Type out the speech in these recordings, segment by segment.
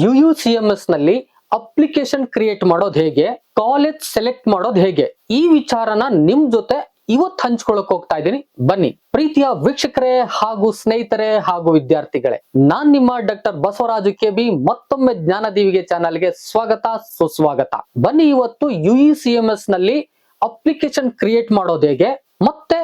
You U C M ಎಸ್ನಲ್ಲಿ application create ಮಾಡೋದು ಹೇಗೆ ಕಾಲೇಜ್ ಸೆಲೆಕ್ಟ್ ಮಾಡೋದು ಹೇಗೆ? ಈ ವಿಚಾರನ ನಿಮ್ ಜೊತೆ ಇವತ್ತು ಹಂಚ್ಕೊಳಕ್ ಹೋಗ್ತಾ ಇದ್ದೀನಿ. ಬನ್ನಿ, ಪ್ರೀತಿಯ ವೀಕ್ಷಕರೇ ಹಾಗೂ ಸ್ನೇಹಿತರೆ ಹಾಗೂ ವಿದ್ಯಾರ್ಥಿಗಳೇ, ನಾನ್ ನಿಮ್ಮ ಡಾಕ್ಟರ್ ಬಸವರಾಜು ಕೆ ಬಿ ಮತ್ತೊಮ್ಮೆ ಜ್ಞಾನದೀವಿಗೆ ಚಾನಲ್ಗೆ ಸ್ವಾಗತ, ಸುಸ್ವಾಗತ. ಬನ್ನಿ ಇವತ್ತು ಯು ಇ ಸಿ ಎಂ ಎಸ್ನಲ್ಲಿ ಅಪ್ಲಿಕೇಶನ್ ಕ್ರಿಯೇಟ್ ಮಾಡೋದು ಹೇಗೆ, ಮತ್ತೆ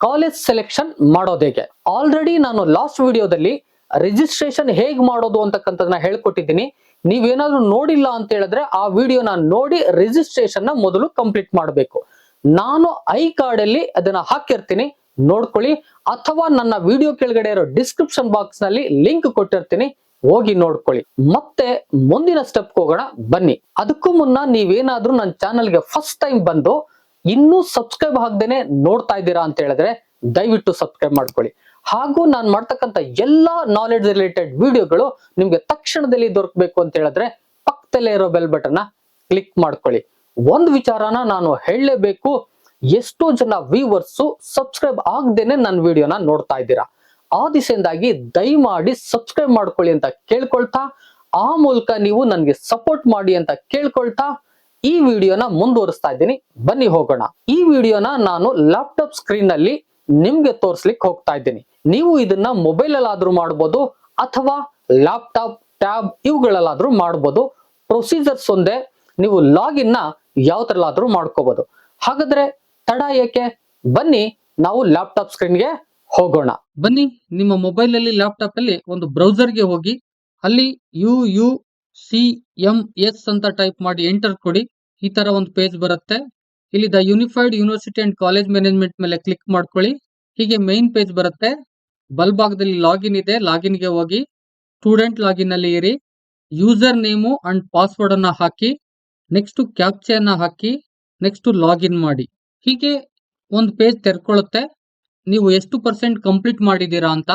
ಕಾಲೇಜ್ ಸೆಲೆಕ್ಷನ್ ಮಾಡೋದು ಹೇಗೆ. ಆಲ್ರೆಡಿ ನಾನು ಲಾಸ್ಟ್ ವಿಡಿಯೋದಲ್ಲಿ ರಿಜಿಸ್ಟ್ರೇಷನ್ ಹೇಗ್ ಮಾಡೋದು ಅಂತಕ್ಕಂಥದ್ದನ್ನ ಹೇಳ್ಕೊಟ್ಟಿದ್ದೀನಿ. ನೀವೇನಾದ್ರೂ ನೋಡಿಲ್ಲ ಅಂತ ಹೇಳಿದ್ರೆ ಆ ವಿಡಿಯೋನ ನೋಡಿ ರಿಜಿಸ್ಟ್ರೇಷನ್ನ ಮೊದಲು ಕಂಪ್ಲೀಟ್ ಮಾಡಬೇಕು. ನಾನು ಐ ಕಾರ್ಡ್ ಅಲ್ಲಿ ಅದನ್ನ ಹಾಕಿರ್ತೀನಿ, ನೋಡ್ಕೊಳ್ಳಿ. ಅಥವಾ ನನ್ನ ವಿಡಿಯೋ ಕೆಳಗಡೆ ಇರೋ ಡಿಸ್ಕ್ರಿಪ್ಷನ್ ಬಾಕ್ಸ್ನಲ್ಲಿ ಲಿಂಕ್ ಕೊಟ್ಟಿರ್ತೀನಿ, ಹೋಗಿ ನೋಡ್ಕೊಳ್ಳಿ. ಮತ್ತೆ ಮುಂದಿನ ಸ್ಟೆಪ್ ಹೋಗೋಣ, ಬನ್ನಿ. ಅದಕ್ಕೂ ಮುನ್ನ ನೀವೇನಾದ್ರೂ ನನ್ನ ಚಾನಲ್ಗೆ ಫಸ್ಟ್ ಟೈಮ್ ಬಂದು ಇನ್ನೂ ಸಬ್ಸ್ಕ್ರೈಬ್ ಆಗದೇನೆ ನೋಡ್ತಾ ಇದ್ದೀರಾ ಅಂತ ಹೇಳಿದ್ರೆ ದಯವಿಟ್ಟು ಸಬ್ಸ್ಕ್ರೈಬ್ ಮಾಡ್ಕೊಳ್ಳಿ. ಹಾಗೂ ನಾನು ಮಾಡ್ತಕ್ಕಂಥ ಎಲ್ಲಾ ನಾಲೆಡ್ಜ್ ರಿಲೇಟೆಡ್ ವಿಡಿಯೋಗಳು ನಿಮ್ಗೆ ತಕ್ಷಣದಲ್ಲಿ ದೊರಕಬೇಕು ಅಂತ ಹೇಳಿದ್ರೆ ಪಕ್ಕದಲ್ಲೇ ಇರೋ ಬೆಲ್ ಬಟನ್ ಕ್ಲಿಕ್ ಮಾಡ್ಕೊಳ್ಳಿ. ಒಂದು ವಿಚಾರನ ನಾನು ಹೇಳಲೇಬೇಕು. ಎಷ್ಟೋ ಜನ ವ್ಯೂವರ್ಸು ಸಬ್ಸ್ಕ್ರೈಬ್ ಆಗದೇನೆ ನನ್ನ ವಿಡಿಯೋನ ನೋಡ್ತಾ ಇದ್ದೀರಾ. ಆ ದಿಸೆಯಿಂದಾಗಿ ದಯಮಾಡಿ ಸಬ್ಸ್ಕ್ರೈಬ್ ಮಾಡ್ಕೊಳ್ಳಿ ಅಂತ ಕೇಳ್ಕೊಳ್ತಾ, ಆ ಮೂಲಕ ನೀವು ನನಗೆ ಸಪೋರ್ಟ್ ಮಾಡಿ ಅಂತ ಕೇಳ್ಕೊಳ್ತಾ, ಈ ವಿಡಿಯೋನ ಮುಂದುವರಿಸ್ತಾ ಇದ್ದೀನಿ. ಬನ್ನಿ ಹೋಗೋಣ. ಈ ವಿಡಿಯೋನ ನಾನು ಲ್ಯಾಪ್ಟಾಪ್ ಸ್ಕ್ರೀನ್ನಲ್ಲಿ ನಿಮ್ಗೆ ತೋರಿಸ್ಲಿಕ್ಕೆ ಹೋಗ್ತಾ ಇದ್ದೀನಿ. ನೀವು ಇದನ್ನ ಮೊಬೈಲ್ ಅಲ್ಲಾದ್ರೂ ಮಾಡ್ಬೋದು ಅಥವಾ ಲ್ಯಾಪ್ಟಾಪ್, ಟ್ಯಾಬ್ ಇವುಗಳಲ್ಲಾದ್ರೂ ಮಾಡ್ಬೋದು. ಪ್ರೊಸೀಜರ್ಸ್ ಒಂದೇ, ನೀವು ಲಾಗಿನ್ನ ಯಾವ ತರಲಾದ್ರೂ ಮಾಡ್ಕೋಬಹುದು ಹಾಗಾದ್ರೆ ತಡ ಏಕೆ? ಬನ್ನಿ, ನಾವು ಲ್ಯಾಪ್ಟಾಪ್ ಸ್ಕ್ರೀನ್ಗೆ ಹೋಗೋಣ. ಬನ್ನಿ, ನಿಮ್ಮ ಮೊಬೈಲ್ ಅಲ್ಲಿ ಲ್ಯಾಪ್ಟಾಪ್ ಅಲ್ಲಿ ಒಂದು ಬ್ರೌಸರ್ಗೆ ಹೋಗಿ, ಅಲ್ಲಿ U U C M S ಅಂತ ಟೈಪ್ ಮಾಡಿ ಎಂಟರ್ ಕೊಡಿ. ಈ ತರ ಒಂದು ಪೇಜ್ ಬರುತ್ತೆ. ಇಲ್ಲಿ the unified university and college management ಮೇಲೆ ಕ್ಲಿಕ್ ಮಾಡ್ಕೊಳ್ಳಿ. ಹೀಗೆ ಮೈನ್ ಪೇಜ್ ಬರುತ್ತೆ. ಬಲ್ಭಾಗದಲ್ಲಿ ಲಾಗಿನ್ ಇದೆ. ಲಾಗಿನ್ಗೆ ಹೋಗಿ ಸ್ಟೂಡೆಂಟ್ ಲಾಗಿನ್ ಅಲ್ಲಿ ಇರಿ. ಯೂಸರ್ ನೇಮು ಅಂಡ್ ಪಾಸ್ವರ್ಡ್ ಅನ್ನ ಹಾಕಿ. ನೆಕ್ಸ್ಟ್ ಕ್ಯಾಪ್ಚರ್ನ ಹಾಕಿ. ನೆಕ್ಸ್ಟ್ ಲಾಗಿನ್ ಮಾಡಿ. ಹೀಗೆ ಒಂದು ಪೇಜ್ ತೆರ್ಕೊಳ್ಳುತ್ತೆ ನೀವು ಎಷ್ಟು ಪರ್ಸೆಂಟ್ ಕಂಪ್ಲೀಟ್ ಮಾಡಿದ್ದೀರಾ ಅಂತ.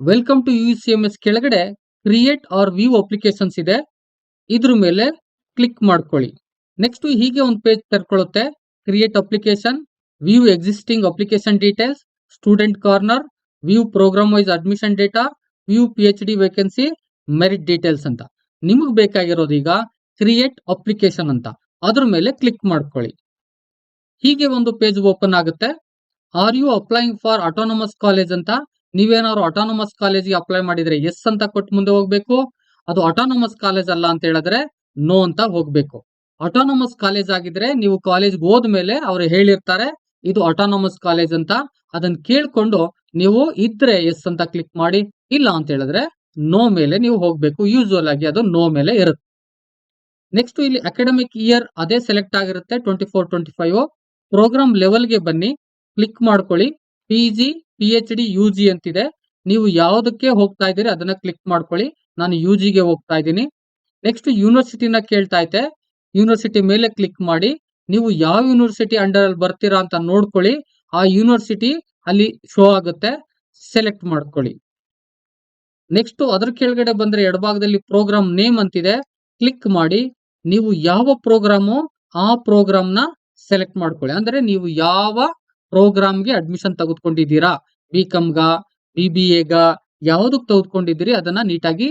Welcome to U C M S ಕೆಳಗಡೆ ಕ್ರಿಯೇಟ್ ಆರ್ ವ್ಯೂ ಅಪ್ಲಿಕೇಶನ್ಸ್ ಇದೆ. ಇದ್ರ ಮೇಲೆ ಕ್ಲಿಕ್ ಮಾಡ್ಕೊಳ್ಳಿ. ನೆಕ್ಸ್ಟ್ ಹೀಗೆ ಒಂದು page ತೆರ್ಕೊಳ್ಳುತ್ತೆ create application view existing application details student corner view program wise admission data view P H D vacancy merit details ಅಂತ. ನಿಮಗೆ ಬೇಕಾಗಿರೋದು ಈಗ ಕ್ರಿಯೇಟ್ ಅಪ್ಲಿಕೇಶನ್ ಅಂತ. ಅದ್ರ ಮೇಲೆ ಕ್ಲಿಕ್ ಮಾಡ್ಕೊಳ್ಳಿ. ಹೀಗೆ ಒಂದು ಪೇಜ್ ಓಪನ್ ಆಗುತ್ತೆ. Are you applying for autonomous college ಅಂತ? ನೀವೇನಾದ್ರು ಆಟೋನಮಸ್ ಕಾಲೇಜ್ಗೆ ಅಪ್ಲೈ ಮಾಡಿದ್ರೆ ಎಸ್ ಅಂತ ಕೊಟ್ಟು ಮುಂದೆ ಹೋಗ್ಬೇಕು. ಅದು ಆಟೋನಮಸ್ ಕಾಲೇಜ್ ಅಲ್ಲ ಅಂತ ಹೇಳಿದ್ರೆ ನೋ ಅಂತ ಹೋಗ್ಬೇಕು. ಅಟಾನಮಸ್ ಕಾಲೇಜ್ ಆಗಿದ್ರೆ ನೀವು ಕಾಲೇಜ್ಗೆ ಹೋದ್ಮೇಲೆ ಅವರು ಹೇಳಿರ್ತಾರೆ, ಇದು ಆಟೋನಮಸ್ ಕಾಲೇಜ್ ಅಂತ. ಅದನ್ನ ಕೇಳ್ಕೊಂಡು ನೀವು ಇದ್ರೆ ಎಸ್ ಅಂತ ಕ್ಲಿಕ್ ಮಾಡಿ, ಇಲ್ಲ ಅಂತ ಹೇಳಿದ್ರೆ ನೋ ಮೇಲೆ ನೀವು ಹೋಗ್ಬೇಕು. ಯೂಶುವಲ್ ಆಗಿ ಅದು ನೋ ಮೇಲೆ ಇರುತ್ತೆ. ನೆಕ್ಸ್ಟ್ ಇಲ್ಲಿ ಅಕಾಡೆಮಿಕ್ ಇಯರ್ ಅದೇ ಸೆಲೆಕ್ಟ್ ಆಗಿರುತ್ತೆ twenty four twenty five program ಲೆವೆಲ್ಗೆ ಬನ್ನಿ ಕ್ಲಿಕ್ ಮಾಡ್ಕೊಳ್ಳಿ. P G P H D U G ಅಂತಿದೆ. ನೀವು ಯಾವುದಕ್ಕೆ ಹೋಗ್ತಾ ಇದ್ದೀರಿ ಅದನ್ನ ಕ್ಲಿಕ್ ಮಾಡ್ಕೊಳ್ಳಿ. ನಾನು ಯು ಜಿಗೆ ಹೋಗ್ತಾ ಇದ್ದೀನಿ. ನೆಕ್ಸ್ಟ್ ಯೂನಿವರ್ಸಿಟಿನ ಕೇಳ್ತಾ ಐತೆ ಯೂನಿವರ್ಸಿಟಿ ಮೇಲೆ ಕ್ಲಿಕ್ ಮಾಡಿ, ನೀವು ಯಾವ ಯೂನಿವರ್ಸಿಟಿ ಅಂಡರ್ ಅಲ್ಲಿ ಬರ್ತೀರಾ ಅಂತ ನೋಡ್ಕೊಳ್ಳಿ. ಆ ಯೂನಿವರ್ಸಿಟಿ ಅಲ್ಲಿ ಶೋ ಆಗುತ್ತೆ, ಸೆಲೆಕ್ಟ್ ಮಾಡ್ಕೊಳ್ಳಿ. ನೆಕ್ಸ್ಟ್ ಅದ್ರ ಕೆಳಗಡೆ ಬಂದ್ರೆ ಎಡಭಾಗದಲ್ಲಿ ಪ್ರೋಗ್ರಾಮ್ ನೇಮ್ ಅಂತಿದೆ, ಕ್ಲಿಕ್ ಮಾಡಿ, ನೀವು ಯಾವ ಪ್ರೋಗ್ರಾಮು ಆ ಪ್ರೋಗ್ರಾಮ್ನ ಸೆಲೆಕ್ಟ್ ಮಾಡ್ಕೊಳ್ಳಿ. ಅಂದ್ರೆ ನೀವು ಯಾವ ಪ್ರೋಗ್ರಾಮ್ಗೆ ಅಡ್ಮಿಷನ್ ತೆಗೆದುಕೊಂಡಿದ್ದೀರಾ? ಬಿ ಕಾಮ್ಗ ಬಿ ಬಿ ಎಗ ಯಾವ್ದಕ್ ತೆಗೆದುಕೊಂಡಿದ್ದೀರಿ? ಅದನ್ನ ನೀಟಾಗಿ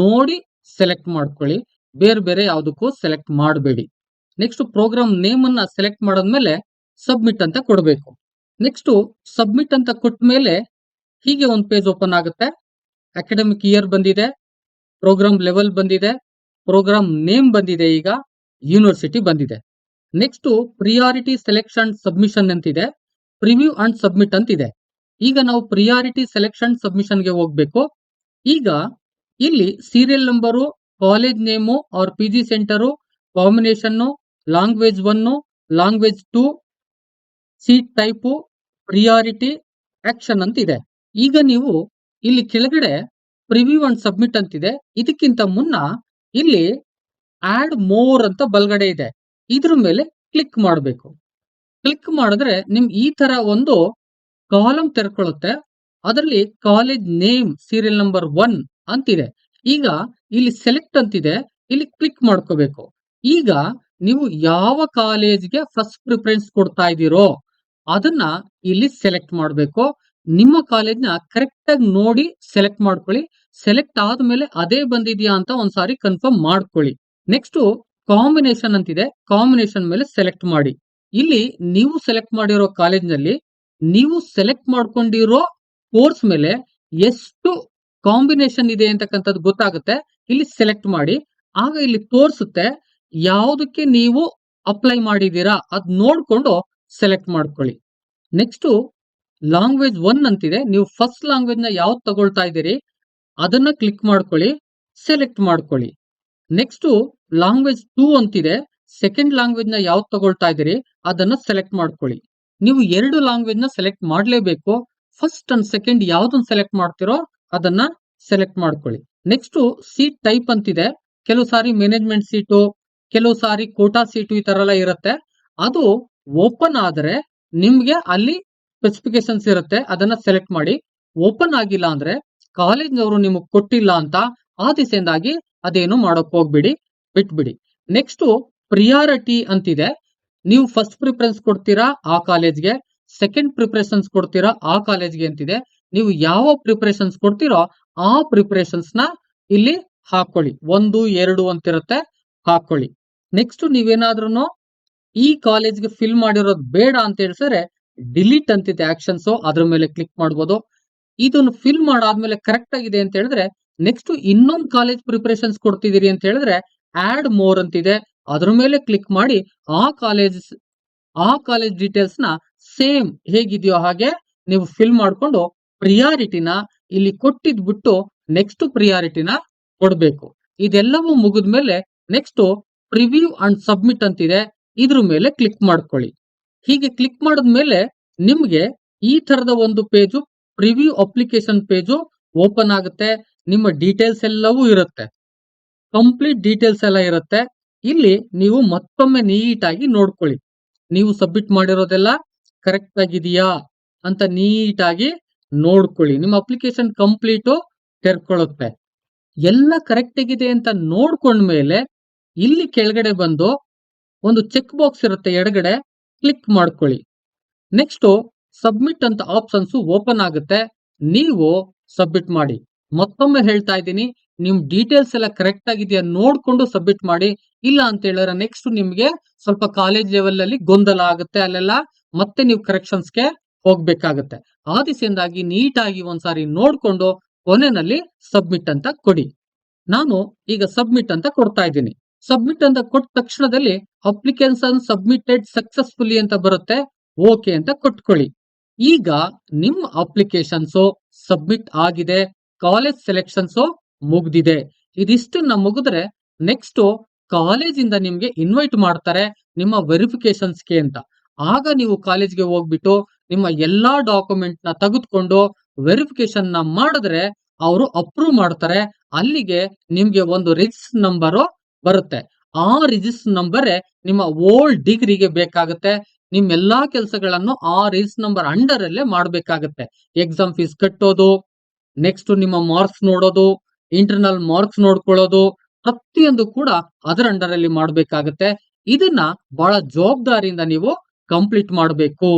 ನೋಡಿ, ಸೆಲೆಕ್ಟ್ ಮಾಡ್ಕೊಳ್ಳಿ. ಬೇರೆ ಬೇರೆ ಯಾವುದಕ್ಕೂ ಸೆಲೆಕ್ಟ್ ಮಾಡಬೇಡಿ. ನೆಕ್ಸ್ಟ್ ಪ್ರೋಗ್ರಾಮ್ ನೇಮ್ ಅನ್ನ ಸೆಲೆಕ್ಟ್ ಮಾಡಾದ್ಮೇಲೆ ಸಬ್ಮಿಟ್ ಅಂತ ಕೊಡಬೇಕು. ನೆಕ್ಸ್ಟ್ ಸಬ್ಮಿಟ್ ಅಂತ ಕೊಟ್ಟ ಮೇಲೆ ಹೀಗೆ ಒಂದು ಪೇಜ್ ಓಪನ್ ಆಗುತ್ತೆ. ಅಕಾಡೆಮಿಕ್ ಇಯರ್ ಬಂದಿದೆ ಪ್ರೋಗ್ರಾಮ್ ಲೆವೆಲ್ ಬಂದಿದೆ ಪ್ರೋಗ್ರಾಮ್ ನೇಮ್ ಬಂದಿದೆ ಈಗ ಯೂನಿವರ್ಸಿಟಿ ಬಂದಿದೆ. ನೆಕ್ಸ್ಟ್ ಪ್ರಿಯಾರಿಟಿ ಸೆಲೆಕ್ಷನ್ ಸಬ್ಮಿಷನ್ ಅಂತಿದೆ ಪ್ರಿವ್ಯೂ ಅಂಡ್ ಸಬ್ಮಿಟ್ ಅಂತಿದೆ. ಈಗ ನಾವು ಪ್ರಿಯಾರಿಟಿ ಸೆಲೆಕ್ಷನ್ ಸಬ್ಮಿಷನ್ಗೆ ಹೋಗ್ಬೇಕು. ಈಗ ಇಲ್ಲಿ ಸೀರಿಯಲ್ ನಂಬರು ಕಾಲೇಜ್ ನೇಮು ಅವ್ರ P G center combination language one language two seat type priority action ಅಂತ ಇದೆ. ಈಗ ನೀವು ಇಲ್ಲಿ ಕೆಳಗಡೆ ಪ್ರಿವ್ಯೂ ಅಂಡ್ ಸಬ್ಮಿಟ್ ಅಂತಿದೆ ಇದಕ್ಕಿಂತ ಮುನ್ನ ಇಲ್ಲಿ ಆಡ್ ಮೋರ್ ಅಂತ ಬಲ್ಗಡೆ ಇದೆ. ಇದ್ರ ಮೇಲೆ ಕ್ಲಿಕ್ ಮಾಡಬೇಕು. ಕ್ಲಿಕ್ ಮಾಡಿದ್ರೆ ನಿಮ್ ಈ ತರ ಒಂದು ಕಾಲಮ್ ತೆರ್ಕೊಳ್ಳುತ್ತೆ ಅದರಲ್ಲಿ college name serial number one ಅಂತಿದೆ. ಈಗ ಇಲ್ಲಿ ಸೆಲೆಕ್ಟ್ ಅಂತಿದೆ, ಇಲ್ಲಿ ಕ್ಲಿಕ್ ಮಾಡ್ಕೋಬೇಕು. ಈಗ ನೀವು ಯಾವ ಕಾಲೇಜ್ಗೆ ಫಸ್ಟ್ ಪ್ರಿಫರೆನ್ಸ್ ಕೊಡ್ತಾ ಇದ್ದೀರೋ, ಅದನ್ನ ಇಲ್ಲಿ ಸೆಲೆಕ್ಟ್ ಮಾಡಬೇಕು. ನಿಮ್ಮ ಕಾಲೇಜ್ನ ಕರೆಕ್ಟ್ ಆಗಿ ನೋಡಿ ಸೆಲೆಕ್ಟ್ ಮಾಡ್ಕೊಳ್ಳಿ. ಸೆಲೆಕ್ಟ್ ಆದ್ಮೇಲೆ ಅದೇ ಬಂದಿದ್ಯಾ ಅಂತ ಒಂದ್ಸಾರಿ ಕನ್ಫರ್ಮ್ ಮಾಡ್ಕೊಳ್ಳಿ. ನೆಕ್ಸ್ಟ್ ಕಾಂಬಿನೇಷನ್ ಅಂತಿದೆ ಕಾಂಬಿನೇಷನ್ ಮೇಲೆ ಸೆಲೆಕ್ಟ್ ಮಾಡಿ. ಇಲ್ಲಿ ನೀವು ಸೆಲೆಕ್ಟ್ ಮಾಡಿರೋ ಕಾಲೇಜ್ನಲ್ಲಿ ನೀವು ಸೆಲೆಕ್ಟ್ ಮಾಡ್ಕೊಂಡಿರೋ ಕೋರ್ಸ್ ಮೇಲೆ ಎಷ್ಟು ಕಾಂಬಿನೇಷನ್ ಇದೆ ಅಂತಕ್ಕಂಥದ್ದು ಗೊತ್ತಾಗುತ್ತೆ. ಇಲ್ಲಿ ಸೆಲೆಕ್ಟ್ ಮಾಡಿ. ಆಗ ಇಲ್ಲಿ ತೋರಿಸುತ್ತೆ, ಯಾವುದಕ್ಕೆ ನೀವು ಅಪ್ಲೈ ಮಾಡಿದ್ದೀರಾ? ಅದ್ ನೋಡ್ಕೊಂಡು ಸೆಲೆಕ್ಟ್ ಮಾಡ್ಕೊಳ್ಳಿ. ನೆಕ್ಸ್ಟ್, ಲ್ಯಾಂಗ್ವೇಜ್ ಒನ್ ಅಂತಿದೆ. ನೀವು ಫಸ್ಟ್ ಲ್ಯಾಂಗ್ವೇಜ್ನ ಯಾವ್ದು ತಗೊಳ್ತಾ ಇದ್ದೀರಿ, ಅದನ್ನ ಕ್ಲಿಕ್ ಮಾಡ್ಕೊಳ್ಳಿ, ಸೆಲೆಕ್ಟ್ ಮಾಡ್ಕೊಳ್ಳಿ. ನೆಕ್ಸ್ಟ್, ಲ್ಯಾಂಗ್ವೇಜ್ ಟೂ ಅಂತಿದೆ. ಸೆಕೆಂಡ್ ಲ್ಯಾಂಗ್ವೇಜ್ನ ಯಾವ್ದು ತಗೊಳ್ತಾ ಇದ್ದೀರಿ, ಅದನ್ನ ಸೆಲೆಕ್ಟ್ ಮಾಡ್ಕೊಳ್ಳಿ. ನೀವು ಎರಡು ಲ್ಯಾಂಗ್ವೇಜ್ನ ಸೆಲೆಕ್ಟ್ ಮಾಡಲೇಬೇಕು. ಫಸ್ಟ್ ಅಂಡ್ ಸೆಕೆಂಡ್ ಯಾವ್ದನ್ನ ಸೆಲೆಕ್ಟ್ ಮಾಡ್ತಿರೋ ಅದನ್ನ ಸೆಲೆಕ್ಟ್ ಮಾಡ್ಕೊಳ್ಳಿ. ನೆಕ್ಸ್ಟ್ ಸೀಟ್ ಟೈಪ್ ಅಂತಿದೆ. ಕೆಲವು ಸಾರಿ ಮ್ಯಾನೇಜ್ಮೆಂಟ್ ಸೀಟು ಕೆಲವು ಸಾರಿ ಕೋಟಾ ಸೀಟು ಈ ತರ ಎಲ್ಲ ಇರುತ್ತೆ. ಅದು ಓಪನ್ ಆದ್ರೆ ನಿಮ್ಗೆ ಅಲ್ಲಿ ಸ್ಪೆಸಿಫಿಕೇಶನ್ಸ್ ಇರುತ್ತೆ. ಅದನ್ನ ಸೆಲೆಕ್ಟ್ ಮಾಡಿ. ಓಪನ್ ಆಗಿಲ್ಲ ಅಂದ್ರೆ ಕಾಲೇಜ್ನವರು ನಿಮಗೆ ಕೊಟ್ಟಿಲ್ಲ ಅಂತ ಆ ದಿಸೆಯಿಂದಾಗಿ ಅದೇನು ಮಾಡೋಕ್ ಹೋಗ್ಬಿಡಿ, ಬಿಟ್ಬಿಡಿ. ನೆಕ್ಸ್ಟ್ ಪ್ರಿಯಾರಿಟಿ ಅಂತಿದೆ. ನೀವು ಫಸ್ಟ್ ಪ್ರಿಫರೆನ್ಸ್ ಕೊಡ್ತೀರಾ ಆ ಕಾಲೇಜ್ಗೆ ಸೆಕೆಂಡ್ ಪ್ರಿಫರೆನ್ಸ್ ಕೊಡ್ತೀರಾ ಆ ಕಾಲೇಜ್ಗೆ ಅಂತಿದೆ. ನೀವು ಯಾವ ಪ್ರಿಪರೇಷನ್ಸ್ ಕೊಡ್ತೀರೋ ಆ ಪ್ರಿಪರೇಷನ್ಸ್ನ ಇಲ್ಲಿ ಹಾಕೊಳ್ಳಿ. ಒಂದು, ಎರಡು ಅಂತಿರುತ್ತೆ, ಹಾಕೊಳ್ಳಿ. ನೆಕ್ಸ್ಟ್ ನೀವೇನಾದ್ರೂ ಈ ಕಾಲೇಜ್ಗೆ ಫಿಲ್ ಮಾಡಿರೋದು ಬೇಡ ಅಂತ ಹೇಳಿದ್ರೆ ಡಿಲೀಟ್ ಅಂತಿದೆ ಆಕ್ಷನ್ಸ್ ಅದ್ರ ಮೇಲೆ ಕ್ಲಿಕ್ ಮಾಡ್ಬೋದು. ಇದನ್ನು ಫಿಲ್ ಮಾಡಾದ್ಮೇಲೆ ಕರೆಕ್ಟ್ ಆಗಿದೆ ಅಂತ ಹೇಳಿದ್ರೆ ನೆಕ್ಸ್ಟ್ ಇನ್ನೊಂದು ಕಾಲೇಜ್ ಪ್ರಿಪರೇಷನ್ಸ್ ಕೊಡ್ತಿದ್ದೀರಿ ಅಂತ ಹೇಳಿದ್ರೆ ಆಡ್ ಮೋರ್ ಅಂತಿದೆ. ಅದ್ರ ಮೇಲೆ ಕ್ಲಿಕ್ ಮಾಡಿ ಆ ಕಾಲೇಜ್ ಆ ಕಾಲೇಜ್ ಡೀಟೇಲ್ಸ್ನ ಸೇಮ್ ಹೇಗಿದೆಯೋ ಹಾಗೆ ನೀವು ಫಿಲ್ ಮಾಡ್ಕೊಂಡು ಪ್ರಿಯಾರಿಟಿನ ಇಲ್ಲಿ ಕೊಟ್ಟಿದ್ ಬಿಟ್ಟು ನೆಕ್ಸ್ಟ್ ಪ್ರಿಯಾರಿಟಿನ ಕೊಡ್ಬೇಕು. ಇದೆಲ್ಲವೂ ಮುಗಿದ ಮೇಲೆ ನೆಕ್ಸ್ಟ್ ಪ್ರಿವ್ಯೂ ಅಂಡ್ ಸಬ್ಮಿಟ್ ಅಂತಿದೆ. ಇದ್ರ ಮೇಲೆ ಕ್ಲಿಕ್ ಮಾಡ್ಕೊಳ್ಳಿ. ಹೀಗೆ ಕ್ಲಿಕ್ ಮಾಡಿದ್ಮೇಲೆ ನಿಮ್ಗೆ ಈ ತರದ ಒಂದು page preview application page open ಆಗುತ್ತೆ. ನಿಮ್ಮ ಡೀಟೇಲ್ಸ್ ಎಲ್ಲವೂ ಇರುತ್ತೆ. ಕಂಪ್ಲೀಟ್ ಡೀಟೇಲ್ಸ್ ಎಲ್ಲ ಇರುತ್ತೆ. ಇಲ್ಲಿ ನೀವು ಮತ್ತೊಮ್ಮೆ ನೀಟಾಗಿ ನೋಡ್ಕೊಳ್ಳಿ. ನೀವು ಸಬ್ಮಿಟ್ ಮಾಡಿರೋದೆಲ್ಲ ಕರೆಕ್ಟ್ ಆಗಿದೆಯಾ ಅಂತ ನೀಟಾಗಿ ನೋಡ್ಕೊಳ್ಳಿ. ನಿಮ್ಮ ಅಪ್ಲಿಕೇಶನ್ ಕಂಪ್ಲೀಟು ತೆರ್ಕೊಳ್ಳುತ್ತೆ ಎಲ್ಲ ಕರೆಕ್ಟ್ ಆಗಿದೆ ಅಂತ ನೋಡ್ಕೊಂಡ್ಮೇಲೆ ಇಲ್ಲಿ ಕೆಳಗಡೆ ಬಂದು ಒಂದು ಚೆಕ್ ಬಾಕ್ಸ್ ಇರುತ್ತೆ ಎಡಗಡೆ ಕ್ಲಿಕ್ ಮಾಡ್ಕೊಳ್ಳಿ. ನೆಕ್ಸ್ಟ್ ಸಬ್ಮಿಟ್ ಅಂತ ಆಪ್ಷನ್ಸ್ ಓಪನ್ ಆಗುತ್ತೆ. ನೀವು ಸಬ್ಮಿಟ್ ಮಾಡಿ. ಮತ್ತೊಮ್ಮೆ ಹೇಳ್ತಾ ಇದ್ದೀನಿ, ನಿಮ್ ಡೀಟೇಲ್ಸ್ ಎಲ್ಲ ಕರೆಕ್ಟ್ ಆಗಿದೆಯಾ ನೋಡ್ಕೊಂಡು ಸಬ್ಮಿಟ್ ಮಾಡಿ. ಇಲ್ಲ ಅಂತ ಹೇಳಿದ್ರೆ ನೆಕ್ಸ್ಟ್ ನಿಮ್ಗೆ ಸ್ವಲ್ಪ ಕಾಲೇಜ್ ಲೆವೆಲ್ ಅಲ್ಲಿ ಗೊಂದಲ ಆಗುತ್ತೆ ಅಲ್ಲೆಲ್ಲ. ಮತ್ತೆ ನೀವು ಕರೆಕ್ಷನ್ಸ್ಗೆ ಹೋಗ್ಬೇಕಾಗತ್ತೆ. ಆ ನೀಟಾಗಿ ಒಂದ್ಸಾರಿ ನೋಡ್ಕೊಂಡು ಕೊನೆನಲ್ಲಿ ಸಬ್ಮಿಟ್ ಅಂತ ಕೊಡಿ. ನಾನು ಈಗ ಸಬ್ಮಿಟ್ ಅಂತ ಕೊಡ್ತಾ ಇದ್ದೀನಿ. ಸಬ್ಮಿಟ್ ಅಂತ ಕೊಟ್ಟ ತಕ್ಷಣದಲ್ಲಿ ಅಪ್ಲಿಕೇಶನ್ ಸಬ್ಮಿಟೆಡ್ ಸಕ್ಸಸ್ಫುಲಿ ಅಂತ ಬರುತ್ತೆ, ಓಕೆ ಅಂತ ಕೊಟ್ಕೊಳ್ಳಿ. ಈಗ ನಿಮ್ಮ ಅಪ್ಲಿಕೇಶನ್ಸ್ ಸಬ್ಮಿಟ್ ಆಗಿದೆ, ಕಾಲೇಜ್ ಸೆಲೆಕ್ಷನ್ಸ್ ಮುಗ್ದಿದೆ. ಇದಿಷ್ಟನ್ನ ಮುಗಿದ್ರೆ ನೆಕ್ಸ್ಟ್ ಕಾಲೇಜಿಂದ ನಿಮ್ಗೆ ಇನ್ವೈಟ್ ಮಾಡ್ತಾರೆ ನಿಮ್ಮ ವೆರಿಫಿಕೇಶನ್ಸ್ಗೆ ಅಂತ ಆಗ ನೀವು ಕಾಲೇಜ್ಗೆ ಹೋಗ್ಬಿಟ್ಟು ನಿಮ್ಮ ಎಲ್ಲಾ ಡಾಕ್ಯುಮೆಂಟ್ನ ತೆಗೆದುಕೊಂಡು ವೆರಿಫಿಕೇಶನ್ನ ಮಾಡಿದ್ರೆ ಅವರು ಅಪ್ರೂವ್ ಮಾಡ್ತಾರೆ. ಅಲ್ಲಿಗೆ ನಿಮ್ಗೆ ಒಂದು ರಿಜಿಸ್ಟರ್ ನಂಬರ್ ಬರುತ್ತೆ. ಆ ರಿಜಿಸ್ಟರ್ ನಂಬರ್ ನಿಮ್ಮ ಓಲ್ಡ್ ಡಿಗ್ರಿಗೆ ಬೇಕಾಗುತ್ತೆ. ನಿಮ್ ಎಲ್ಲಾ ಕೆಲಸಗಳನ್ನು ಆ ರಿಜಿಸ್ಟರ್ ನಂಬರ್ ಅಂಡರ್ ಅಲ್ಲೇ ಮಾಡ್ಬೇಕಾಗತ್ತೆ. ಎಕ್ಸಾಮ್ ಫೀಸ್ ಕಟ್ಟೋದು ನೆಕ್ಸ್ಟ್ ನಿಮ್ಮ ಮಾರ್ಕ್ಸ್ ನೋಡೋದು ಇಂಟರ್ನಲ್ ಮಾರ್ಕ್ಸ್ ನೋಡ್ಕೊಳ್ಳೋದು, ಪ್ರತಿಯೊಂದು ಕೂಡ ಅದರ ಅಂಡರ್ ಅಲ್ಲಿ ಮಾಡ್ಬೇಕಾಗತ್ತೆ. ಇದನ್ನ ಬಹಳ ಜವಾಬ್ದಾರಿಯಿಂದ ನೀವು ಕಂಪ್ಲೀಟ್ ಮಾಡಬೇಕು.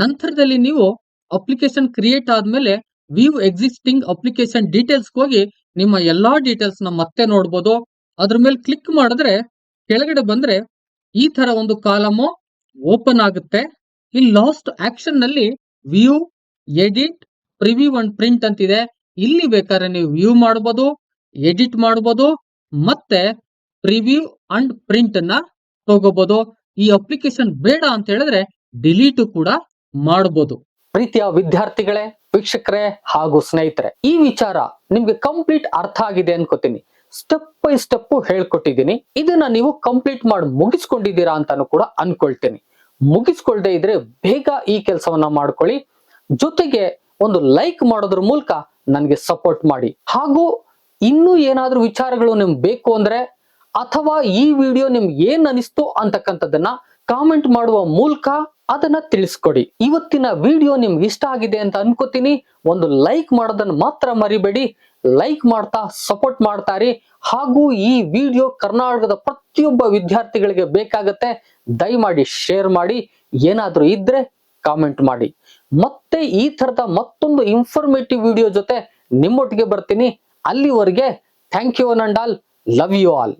ನಂತರದಲ್ಲಿ ನೀವು ಅಪ್ಲಿಕೇಶನ್ ಕ್ರಿಯೇಟ್ ಆದ್ಮೇಲೆ ವ್ಯೂ ಎಕ್ಸಿಸ್ಟಿಂಗ್ ಅಪ್ಲಿಕೇಶನ್ ಡೀಟೇಲ್ಸ್ ಹೋಗಿ ನಿಮ್ಮ ಎಲ್ಲಾ ಡೀಟೇಲ್ಸ್ನ ಮತ್ತೆ ನೋಡ್ಬೋದು. ಅದ್ರ ಮೇಲೆ ಕ್ಲಿಕ್ ಮಾಡಿದ್ರೆ ಕೆಳಗಡೆ ಬಂದ್ರೆ ಈ ತರ ಒಂದು ಕಾಲಮು ಓಪನ್ ಆಗುತ್ತೆ. ಈ last ಆಕ್ಷನ್ನಲ್ಲಿ view edit preview and print ಅಂತಿದೆ. ಇಲ್ಲಿ ಬೇಕಾದ್ರೆ ನೀವು ವ್ಯೂ ಮಾಡಬಹುದು ಎಡಿಟ್ ಮಾಡಬಹುದು ಮತ್ತೆ ಪ್ರಿವ್ಯೂ ಅಂಡ್ ಪ್ರಿಂಟ್ ಅನ್ನ ತಗೋಬಹುದು ಈ ಅಪ್ಲಿಕೇಶನ್ ಬೇಡ ಅಂತ ಹೇಳಿದ್ರೆ ಡಿಲೀಟ್ ಕೂಡ ಮಾಡಬಹುದು ಪ್ರೀತಿಯ ವಿದ್ಯಾರ್ಥಿಗಳೇ, ವೀಕ್ಷಕರೇ ಹಾಗೂ ಸ್ನೇಹಿತರೆ, ಈ ವಿಚಾರ ನಿಮ್ಗೆ ಕಂಪ್ಲೀಟ್ ಅರ್ಥ ಆಗಿದೆ ಅನ್ಕೋತೀನಿ. ಸ್ಟೆಪ್ ಬೈ ಸ್ಟೆಪ್ ಹೇಳ್ಕೊಟ್ಟಿದ್ದೀನಿ. ಇದನ್ನ ನೀವು ಕಂಪ್ಲೀಟ್ ಮಾಡಿ ಮುಗಿಸ್ಕೊಂಡಿದ್ದೀರಾ ಅಂತಾನು ಕೂಡ ಅನ್ಕೊಳ್ತೀನಿ. ಮುಗಿಸ್ಕೊಳ್ದೆ ಇದ್ರೆ ಬೇಗ ಈ ಕೆಲಸವನ್ನ ಮಾಡ್ಕೊಳ್ಳಿ. ಜೊತೆಗೆ ಒಂದು ಲೈಕ್ ಮಾಡೋದ್ರ ಮೂಲಕ ನನಗೆ ಸಪೋರ್ಟ್ ಮಾಡಿ. ಹಾಗೂ ಇನ್ನೂ ಏನಾದ್ರೂ ವಿಚಾರಗಳು ನಿಮ್ಗೆ ಬೇಕು ಅಂದ್ರೆ, ಅಥವಾ ಈ ವಿಡಿಯೋ ನಿಮ್ಗೆ ಏನ್ ಅನಿಸ್ತು ಅಂತಕ್ಕಂಥದ್ದನ್ನ ಕಾಮೆಂಟ್ ಮಾಡುವ ಮೂಲಕ ಅದನ್ನ ತಿಳಿಸ್ಕೊಡಿ. ಇವತ್ತಿನ ವಿಡಿಯೋ ನಿಮ್ಗೆ ಇಷ್ಟ ಆಗಿದೆ ಅಂತ ಅನ್ಕೋತೀನಿ. ಒಂದು ಲೈಕ್ ಮಾಡೋದನ್ನ ಮಾತ್ರ ಮರಿಬೇಡಿ. ಲೈಕ್ ಮಾಡ್ತಾ, ಸಪೋರ್ಟ್ ಮಾಡ್ತಾರಿ ಹಾಗೂ ಈ ವಿಡಿಯೋ ಕರ್ನಾಟಕದ ಪ್ರತಿಯೊಬ್ಬ ವಿದ್ಯಾರ್ಥಿಗಳಿಗೆ ಬೇಕಾಗತ್ತೆ. ದಯಮಾಡಿ ಶೇರ್ ಮಾಡಿ. ಏನಾದ್ರೂ ಇದ್ರೆ ಕಾಮೆಂಟ್ ಮಾಡಿ. ಮತ್ತೆ ಈ ತರದ ಮತ್ತೊಂದು ಇನ್ಫಾರ್ಮೇಟಿವ್ ವಿಡಿಯೋ ಜೊತೆ ನಿಮ್ಮೊಟ್ಟಿಗೆ ಬರ್ತೀನಿ. ಅಲ್ಲಿವರೆಗೆ thank you all love you all